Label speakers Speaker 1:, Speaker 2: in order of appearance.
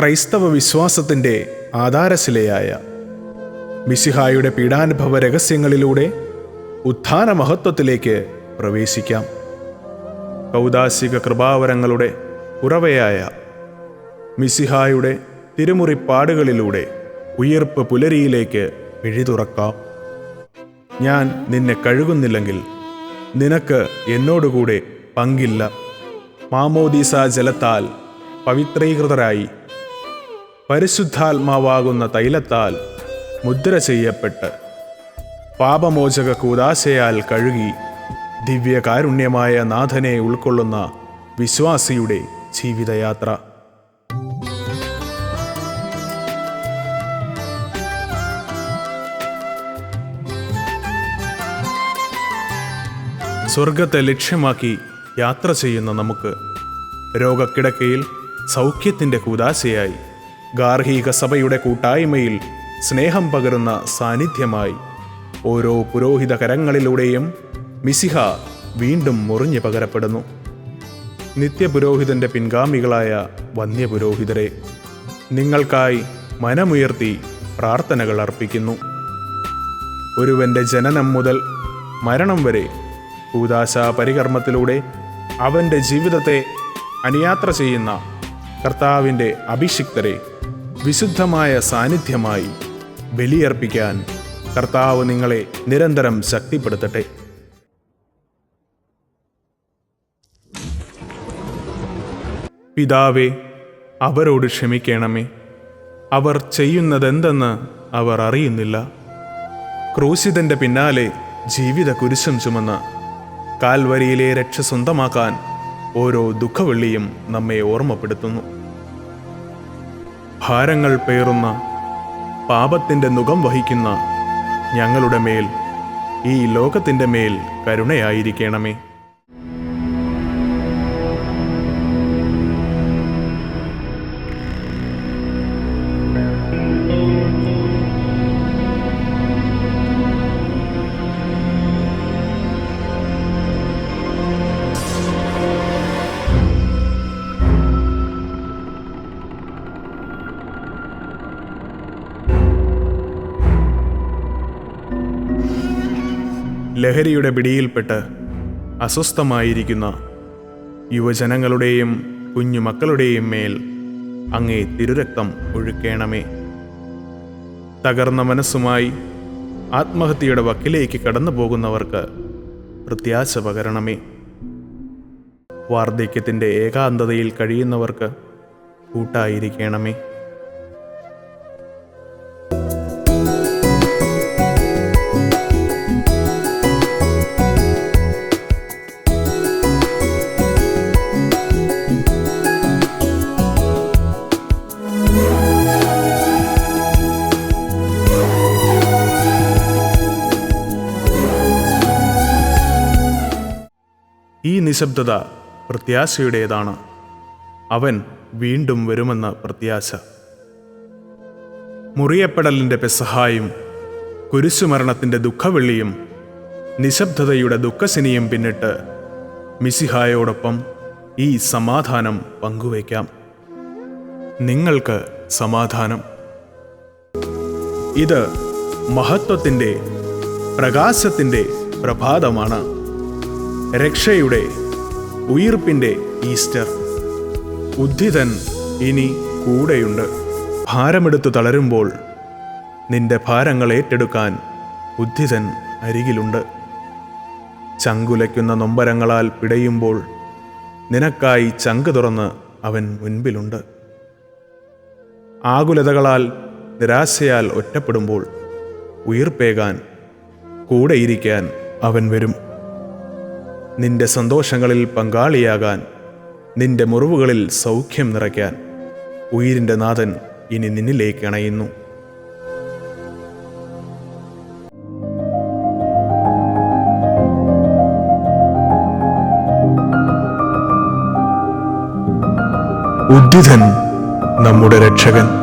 Speaker 1: ക്രൈസ്തവ വിശ്വാസത്തിന്റെ ആധാരശിലയായ മിസിഹായുടെ പീഡാനുഭവ രഹസ്യങ്ങളിലൂടെ ഉത്ഥാന മഹത്വത്തിലേക്ക് പ്രവേശിക്കാം. കൗദാശിക കൃപാവരങ്ങളുടെ ഉറവയായ മിസിഹായുടെ തിരുമുറിപ്പാടുകളിലൂടെ ഉയർപ്പ് പുലരിയിലേക്ക് പിഴിതുറക്കാം ഞാൻ നിന്നെ കഴുകുന്നില്ലെങ്കിൽ നിനക്ക് എന്നോടുകൂടെ പങ്കില്ല. മാമോദീസ ജലത്താൽ പവിത്രീകൃതരായി പരിശുദ്ധാത്മാവാകുന്ന തൈലത്താൽ മുദ്ര ചെയ്യപ്പെട്ട് പാപമോചക കൂതാശയാൽ കഴുകി ദിവ്യകാരുണ്യമായ നാഥനെ ഉൾക്കൊള്ളുന്ന വിശ്വാസിയുടെ ജീവിതയാത്ര. സ്വർഗത്തെ ലക്ഷ്യമാക്കി യാത്ര ചെയ്യുന്ന നമുക്ക് രോഗക്കിടക്കയിൽ സൗഖ്യത്തിന്റെ കൂതാശയായി ഗാർഹിക സഭയുടെ കൂട്ടായ്മയിൽ സ്നേഹം പകരുന്ന സാന്നിധ്യമായി ഓരോ പുരോഹിത കരങ്ങളിലൂടെയും മിസിഹ വീണ്ടും മുറിഞ്ഞു പകരപ്പെടുന്നു. നിത്യപുരോഹിതന്റെ പിൻഗാമികളായ വന്യപുരോഹിതരെ നിങ്ങൾക്കായി മനമുയർത്തി പ്രാർത്ഥനകൾ അർപ്പിക്കുന്നു. ഒരുവന്റെ ജനനം മുതൽ മരണം വരെ ഭൂതാശാ പരികർമ്മത്തിലൂടെ അവന്റെ ജീവിതത്തെ അനുയാത്ര ചെയ്യുന്ന കർത്താവിന്റെ അഭിഷിക്തരെ വിശുദ്ധമായ സാന്നിധ്യമായി ബലിയർപ്പിക്കാൻ കർത്താവ് നിങ്ങളെ നിരന്തരം ശക്തിപ്പെടുത്തട്ടെ. പിതാവേ അവരോട് ക്ഷമിക്കണമേ. അവർ ചെയ്യുന്നതെന്തെന്ന് അവർ അറിയുന്നില്ല. ക്രൂശിതന്റെ പിന്നാലെ ജീവിത കുരിശും ചുമന്ന് കാൽവരിയിലെ രക്ഷ സ്വന്തമാക്കാൻ ഓരോ ദുഃഖവെള്ളിയും നമ്മെ ഓർമ്മപ്പെടുത്തുന്നു. ഭാരങ്ങൾ പേറുന്ന പാപത്തിന്റെ മുഖം വഹിക്കുന്ന ഞങ്ങളുടെ മേൽ ഈ ലോകത്തിന്റെ മേൽ കരുണയായിരിക്കണമേ. ലഹരിയുടെ പിടിയിൽപ്പെട്ട് അസ്വസ്ഥമായിരിക്കുന്ന യുവജനങ്ങളുടെയും കുഞ്ഞുമക്കളുടെയും മേൽ അങ്ങേ തിരുരക്തം ഒഴുക്കേണമേ. തകർന്ന മനസ്സുമായി ആത്മഹത്യയുടെ വക്കിലേക്ക് കടന്നു പോകുന്നവർക്ക് പ്രത്യാശ പകരണമേ. വാർദ്ധക്യത്തിന്റെ ഏകാന്തതയിൽ കഴിയുന്നവർക്ക് കൂട്ടായിരിക്കണമേ. നിശബ്ദത പ്രത്യാശയുടേതാണ്. അവൻ വീണ്ടും വരുമെന്ന പ്രത്യാശ. മുറിയപ്പെടലിന്റെ പെസഹായും കുരിശുമരണത്തിന്റെ ദുഃഖവെള്ളിയും നിശബ്ദതയുടെ ദുഃഖശനിയും പിന്നിട്ട് മിസിഹായോടൊപ്പം ഈ സമാധാനം പങ്കുവയ്ക്കാം. നിങ്ങൾക്ക് സമാധാനം. ഇത് മഹത്വത്തിന്റെ പ്രകാശത്തിന്റെ പ്രഭാതമാണ്. രക്ഷയുടെ ഉയിർപ്പിന്റെ ഈസ്റ്റർ. ഉദ്ധിതൻ ഇനി കൂടെയുണ്ട്. ഭാരമെടുത്ത് തളരുമ്പോൾ നിന്റെ ഭാരങ്ങൾ ഏറ്റെടുക്കാൻ ഉദ്ധിതൻ അരികിലുണ്ട്. ചങ്കുലയ്ക്കുന്ന നൊമ്പരങ്ങളാൽ പിടയുമ്പോൾ നിനക്കായി ചങ്ക് തുറന്ന് അവൻ മുൻപിലുണ്ട്. ആകുലതകളാൽ നിരാശയാൽ ഒറ്റപ്പെടുമ്പോൾ ഉയിർപ്പേകാൻ കൂടെയിരിക്കാൻ അവൻ വരും. നിന്റെ സന്തോഷങ്ങളിൽ പങ്കാളിയാകാൻ നിന്റെ മുറിവുകളിൽ സൗഖ്യം നിറയ്ക്കാൻ ഉയിരിന്റെ നാഥൻ ഇനി നിന്നിലേക്ക് അണയുന്നു. ഉദ്ധിതൻ നമ്മുടെ രക്ഷകൻ.